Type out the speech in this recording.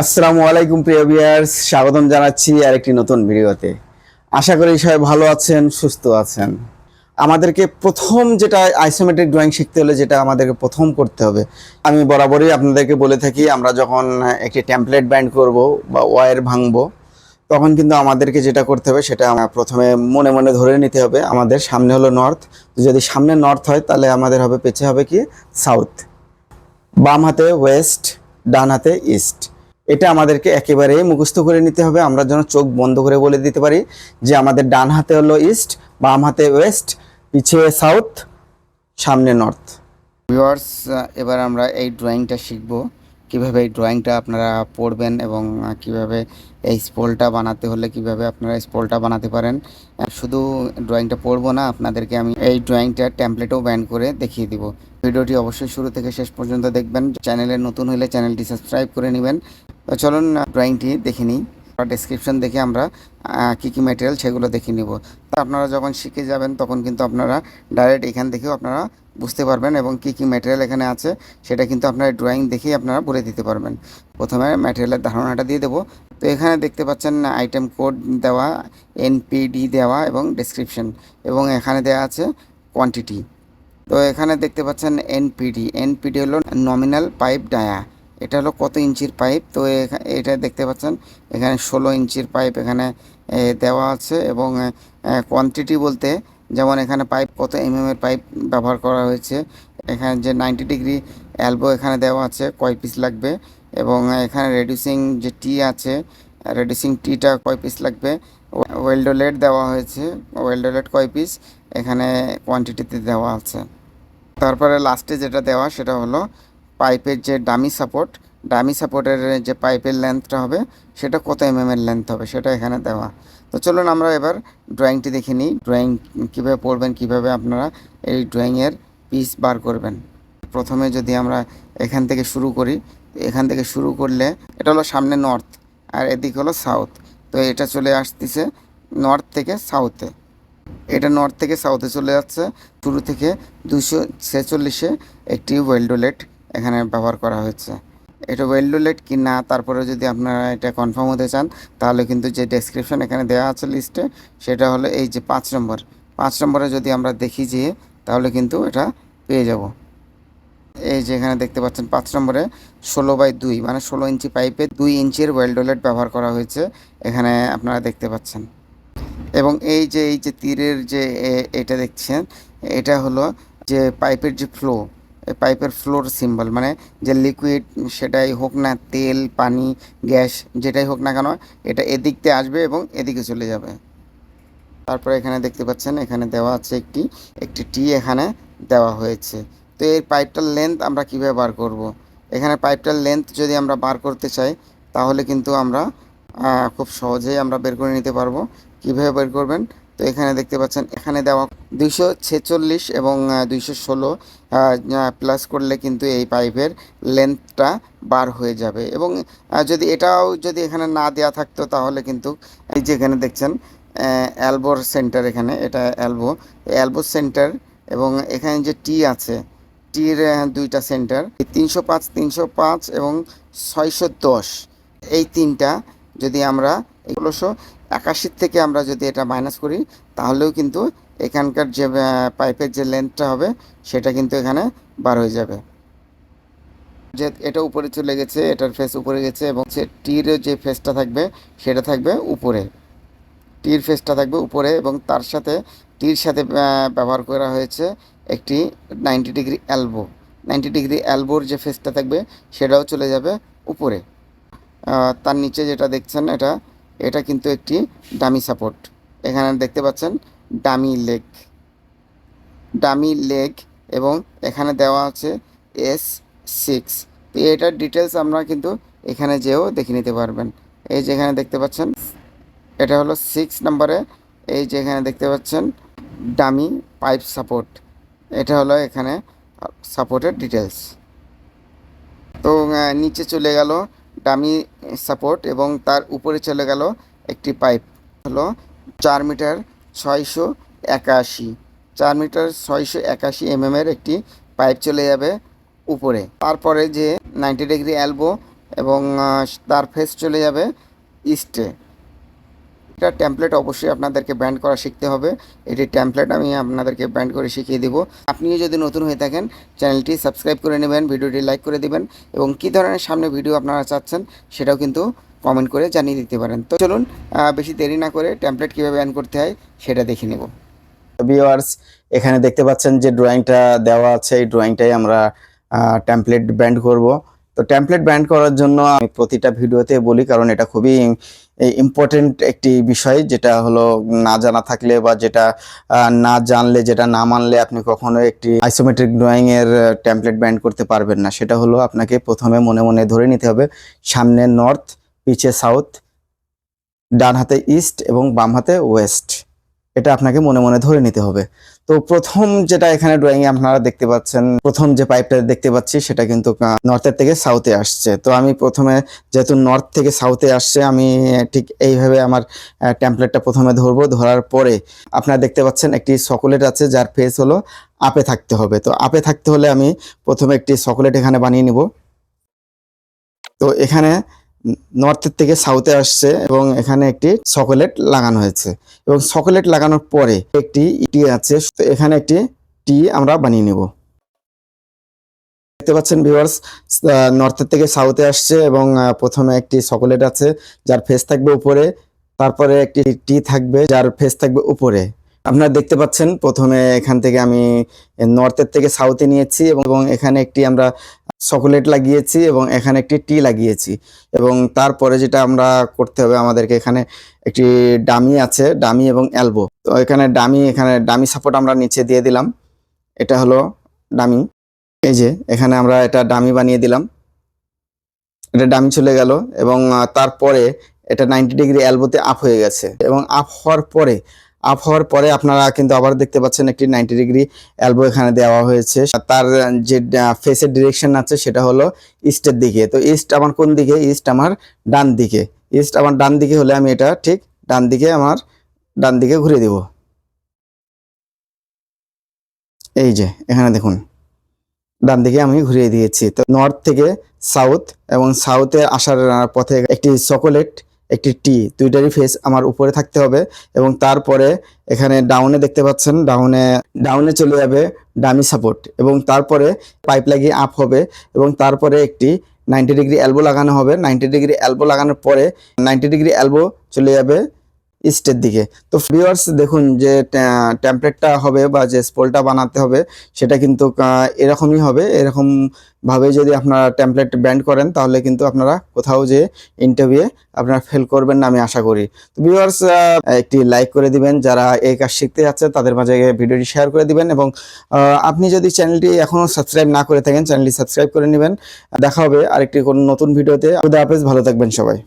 আসসালামু আলাইকুম প্রিয় ভিউয়ার্স, স্বাগতম জানাচ্ছি আরেকটি নতুন ভিডিওতে। আশা করি সবাই ভালো আছেন, সুস্থ আছেন। আমাদেরকে প্রথম যেটা আইসোমেট্রিক ড্রয়িং শিখতে হলে যেটা আমাদেরকে প্রথম করতে হবে, আমি বরাবরই আপনাদেরকে বলে থাকি, আমরা যখন একটি টেমপ্লেট ব্যান্ড করব বা ওয়ার ভাঙব, তখন কিন্তু আমাদেরকে যেটা করতে হবে, সেটা প্রথমে মনে মনে ধরে নিতে হবে, আমাদের সামনে হলো নর্থ যদি সামনে নর্থ হয়, তাহলে আমাদের হবে পেছে হবে কি সাউথ বাম হাতে ওয়েস্ট ডান হাতে ইস্ট এটা আমাদেরকে একেবারে মুখস্থ করে নিতে হবে। আমরা যেন চোখ বন্ধ করে বলে দিতে পারি যে আমাদের ডান হাতে হলো ইস্ট, বাম হাতে ওয়েস্ট, পিছিয়ে সাউথ, সামনে নর্থ। ভিউয়ার্স এবার আমরা এই ড্রয়িংটা শিখব। কীভাবে এই ড্রয়িংটা আপনারা পড়বেন এবং কীভাবে এই স্পলটা বানাতে হলে কীভাবে আপনারা স্পলটা বানাতে পারেন। শুধু ড্রয়িংটা পড়ব না, আপনাদেরকে আমি এই ড্রয়িংটা ট্যাম্পলেটও ব্যান করে দেখিয়ে দিব। ভিডিওটি অবশ্যই শুরু থেকে শেষ পর্যন্ত দেখবেন। চ্যানেলে নতুন হলে চ্যানেলটি সাবস্ক্রাইব করে নেবেন। চলুন ড্রয়িংটি দেখে নিই। ডেসক্রিপশন দেখে আমরা কী কী ম্যাটেরিয়াল সেগুলো দেখে নিব। তা আপনারা যখন শিখে যাবেন, তখন কিন্তু আপনারা ডাইরেক্ট এখান থেকেও আপনারা বুঝতে পারবেন এবং কী কী ম্যাটেরিয়াল এখানে আছে, সেটা কিন্তু আপনারা ড্রয়িং দেখেই আপনারা বলে দিতে পারবেন। প্রথমে ম্যাটেরিয়ালের ধারণাটা দিয়ে দেবো। তো এখানে দেখতে পাচ্ছেন আইটেম কোড দেওয়া এনপিডি দেওয়া এবং ডেসক্রিপশন এবং এখানে দেওয়া আছে কোয়ান্টিটি তো এখানে দেখতে পাচ্ছেন এনপিডি এনপিডি হলো নমিনাল পাইপ ডায়া এটা হলো কত ইঞ্চির পাইপ? তো এটা দেখতে পাচ্ছেন, এখানে ষোলো ইঞ্চির পাইপ এখানে দেওয়া আছে এবং কোয়ান্টিটি বলতে যেমন এখানে পাইপ কত এমএম এর পাইপ ব্যবহার করা হয়েছে, এখানে যে নাইনটি ডিগ্রি অ্যালবো এখানে দেওয়া আছে, কয় পিস লাগবে এবং এখানে রেডিউসিং যে টি আছে রেডিউসিং টিটা কয় পিস লাগবে ওয়েলডোলেট দেওয়া হয়েছে ওয়েলডোলেট কয় পিস এখানে কোয়ান্টিটিতে দেওয়া আছে। তারপরে লাস্টে যেটা দেওয়া সেটা হলো পাইপের যে ডামি সাপোর্ট, ডামি সাপোর্টের যে পাইপের লেন্থটা হবে, সেটা কত এমএম এর লেন্থ হবে সেটা এখানে দেওয়া। তো চলুন আমরা এবার ড্রয়িংটি দেখে নিই। ড্রয়িং কীভাবে পড়বেন, কীভাবে আপনারা এই ড্রয়িংয়ের পিস বার করবেন। প্রথমে যদি আমরা এখান থেকে শুরু করি, এখান থেকে শুরু করলে এটা হলো সামনে নর্থ আর এদিক হলো সাউথ তো এটা চলে আসতেছে নর্থ থেকে সাউথে এটা নর্থ থেকে সাউথে চলে যাচ্ছে। শুরু থেকে দুশো ছেচল্লিশে একটি ওয়েলডোলেট এখানে ব্যবহার করা হয়েছে। এটা ওয়েলডোলেট কি না তারপরে যদি আপনারা এটা কনফার্ম হতে চান, তাহলে কিন্তু যে ডেসক্রিপশন এখানে দেওয়া আছে লিস্টে সেটা হলো এই যে পাঁচ নম্বর। পাঁচ নম্বরে যদি আমরা দেখি যে, তাহলে কিন্তু এটা পেয়ে যাব। এই যে এখানে দেখতে পাচ্ছেন পাঁচ নম্বরে ষোলো বাই দুই মানে ষোলো ইঞ্চি পাইপে দুই ইঞ্চির ওয়েলডোলেট ব্যবহার করা হয়েছে, এখানে আপনারা দেখতে পাচ্ছেন। এবং এই যে এই যে তীরের যে এটা দেখছেন, এটা হলো যে পাইপের যে ফ্লো পাইপের ফ্লোর সিম্বল মানে যে লিকুইড সেটাই হোক না, তেল, পানি, গ্যাস, যেটাই হোক না কেন, এটা এদিক দিয়ে আসবে এবং এদিকে চলে যাবে। তারপরে এখানে দেখতে পাচ্ছেন, এখানে দেওয়া আছে একটি একটি টি এখানে দেওয়া হয়েছে। তো এই পাইপটার লেন্থ আমরা কীভাবে বার করব। এখানে পাইপটার লেন্থ যদি আমরা বার করতে চাই, তাহলে কিন্তু আমরা খুব সহজেই আমরা বের করে নিতে পারব। কীভাবে বের করবেন? তো এখানে দেখতে পাচ্ছেন, এখানে দেওয়া দুইশো ছেচল্লিশ এবং দুইশো ষোলো প্লাস করলে কিন্তু এই পাইপের লেন্থটা বার হয়ে যাবে। এবং যদি এটাও যদি এখানে না দেওয়া থাকতো তাহলে কিন্তু এই যে এখানে দেখছেন অ্যালবোর সেন্টার এখানে, এটা অ্যালবো অ্যালবো সেন্টার এবং এখানে যে টি আছে টির দুইটা সেন্টার তিনশো পাঁচ তিনশো পাঁচ এবং ছয়শো দশ, এই তিনটা যদি আমরা ষোলোশো একাশির থেকে আমরা যদি এটা মাইনাস করি, তাহলেও কিন্তু এখানকার যে পাইপের যে লেন্থটা হবে, সেটা কিন্তু এখানে বার হয়ে যাবে। যে এটা উপরে চলে গেছে, এটার ফেস উপরে গেছে এবং সে টির যে ফেসটা থাকবে, সেটা থাকবে উপরে। টির ফেসটা থাকবে উপরে এবং তার সাথে টির সাথে ব্যবহার করা হয়েছে একটি ninety degree elbow ninety degree অ্যালবোর যে ফেসটা থাকবে, সেটাও চলে যাবে উপরে। তার নিচে যেটা দেখছেন, এটা এটা কিন্তু একটি ডামি সাপোর্ট। এখানে দেখতে পাচ্ছেন ডামি লেগ ডামি লেগ এবং এখানে দেওয়া আছে এস সিক্স। তো এটার ডিটেলস আমরা কিন্তু এখানে যেও দেখে নিতে পারবেন। এই যে এখানে দেখতে পাচ্ছেন, এটা হলো সিক্স নম্বরে। এই যে এখানে দেখতে পাচ্ছেন ডামি পাইপ সাপোর্ট। এটা হলো এখানে সাপোর্টের ডিটেলস তো নিচে চলে গেল ডামি সাপোর্ট এবং তার উপরে চলে গেল একটি পাইপ। হলো চার মিটার ছয়শো একাশি। চার মিটার ছয়শো একাশি এমএমের একটি পাইপ চলে যাবে উপরে। তারপরে যে নাইনটি ডিগ্রি অ্যালবো এবং তার ফেস চলে যাবে ইস্টে এটা টেমপ্লেট অবশ্যই আপনাদেরকে ব্যান্ড করা শিখতে হবে। এটি টেমপ্লেট আমি আপনাদেরকে ব্যান্ড করে শিখিয়ে দিব। আপনিও যদি নতুন হয়ে থাকেন, চ্যানেলটি সাবস্ক্রাইব করে নেবেন, ভিডিওটি লাইক করে দিবেন এবং কী ধরনের সামনে ভিডিও আপনারা চাচ্ছেন সেটাও কিন্তু কমেন্ট করে জানিয়ে দিতে পারেন। তো চলুন বেশি দেরি না করে টেমপ্লেট কীভাবে ব্যান্ড করতে হয় সেটা দেখে নেব। ভিওয়ার্স এখানে দেখতে পাচ্ছেন যে ড্রয়িংটা দেওয়া আছে। এই ড্রয়িংটাই আমরা টেমপ্লেট ব্যান্ড করব। তো টেমপ্লেট ব্যান্ড করার জন্য আমি প্রতিটা ভিডিওতে বলি, কারণ এটা খুবই ইম্পর্টেন্ট একটি বিষয়, যেটা হলো না জানা থাকলে বা যেটা না জানলে, যেটা না মানলে আপনি কখনো একটি আইসোমেট্রিক ড্রয়িং এর টেমপ্লেট ব্যান্ড করতে পারবেন না। সেটা হলো আপনাকে প্রথমে মনে মনে ধরে নিতে হবে, সামনে নর্থ পিছে সাউথ ডান হাতে ইস্ট এবং বাম হাতে ওয়েস্ট এটা আপনাকে মনে মনে ধরে নিতে হবে। তো প্রথম যেটা এখানে ড্রয়িং এ আপনারা দেখতে পাচ্ছেন, প্রথম যে পাইপটা দেখতে পাচ্ছি সেটা কিন্তু নর্থের থেকে সাউথে আসছে। তো আমি প্রথমে যেহেতু নর্থ থেকে সাউথে আসছে, আমি ঠিক এইভাবে আমার টেমপ্লেটটা প্রথমে ধরবো। ধরার পরে আপনারা দেখতে পাচ্ছেন একটি চকোলেট আছে, যার ফেস হলো আপে থাকতে হবে। তো আপে থাকতে হলে আমি প্রথমে একটি চকোলেট এখানে বানিয়ে নিব। তো এখানে নর্থের থেকে সাউথে আসছে এবং এখানে একটি চকোলেট লাগানো হয়েছে। এবং চকোলেট লাগানোর পরে একটি টি আছে এখানে একটি টি আমরা বানিয়ে নেব। দেখতে পাচ্ছেন ভিউয়ার্স নর্থের থেকে সাউথে আসছে এবং প্রথমে একটি চকোলেট আছে, যার ফেস থাকবে উপরে, তারপরে একটি টি থাকবে, যার ফেস থাকবে উপরে। আপনারা দেখতে পাচ্ছেন, প্রথমে এখান থেকে আমি নর্থের থেকে সাউথে নিয়েছি এবং এখানে একটি আমরা চকোলেট লাগিয়েছি এবং এখানে একটি টি লাগিয়েছি। এবং তারপরে যেটা আমরা করতে হবে, আমাদেরকে এখানে একটি ডামি আছে, ডামি এবং অ্যালবো তো এখানে ডামি এখানে ডামি সাপোর্ট আমরা নিচে দিয়ে দিলাম। এটা হলো ডামি। এই যে, এখানে আমরা এটা ডামি বানিয়ে দিলাম। এটা ডামি চলে গেল এবং তারপরে এটা নাইনটি ডিগ্রি অ্যালবোতে আপ হয়ে গেছে। এবং আপ হওয়ার পরে আপ হওয়ার পরে আপনারা কিন্তু আবার দেখতে পাচ্ছেন একটি নাইনটি ডিগ্রি অ্যালবো এখানে দেওয়া হয়েছে। তার যে ফেসের ডিরেকশন আছে সেটা হলো ইস্টের দিকে। তো ইস্ট আমার কোন দিকে? ইস্ট আমার ডান দিকে। ইস্ট আমার ডান দিকে হলে আমি এটা ঠিক ডান দিকে আমার ডান দিকে ঘুরে দিব। এই যে, এখানে দেখুন। ডান দিকে আমি ঘুরিয়ে দিয়েছি। তো নর্থ থেকে সাউথ এবং সাউথে আসার পথে একটি চকোলেট একটি টি দুইটারই ফেস আমার উপরে থাকতে হবে এবং তারপরে এখানে ডাউনে দেখতে পাচ্ছেন ডাউনে ডাউনে চলে যাবে ডামি সাপোর্ট এবং তারপরে পাইপ লাগিয়ে আপ হবে এবং তারপরে একটি নাইনটি ডিগ্রি অ্যালবো লাগানো হবে। নাইনটি ডিগ্রি অ্যালবো লাগানোর পরে নাইনটি ডিগ্রি অ্যালবো চলে যাবে ইস্টের দিকে। তো ভিউয়ার্স দেখুন যে টেমপ্লেটটা হবে বা যে স্পোলটা বানাতে হবে, সেটা কিন্তু এরকমই হবে। এরকম ভাবে যদি আপনারা টেমপ্লেট ব্যান্ড করেন, তাহলে কিন্তু আপনারা কোথাও যে ইন্টারভিউয়ে আপনারা ফেল করবেন না, আমি আশা করি। তো ভিউয়ার্স একটি লাইক করে দিবেন। যারা এই কাজ শিখতে যাচ্ছে, তাদের মাঝে ভিডিওটি শেয়ার করে দিবেন এবং আপনি যদি চ্যানেলটি এখনও সাবস্ক্রাইব না করে থাকেন চ্যানেলটি সাবস্ক্রাইব করে নেবেন। দেখা হবে আরেকটি কোনো নতুন ভিডিওতে খুদা হাফেজ, ভালো থাকবেন সবাই।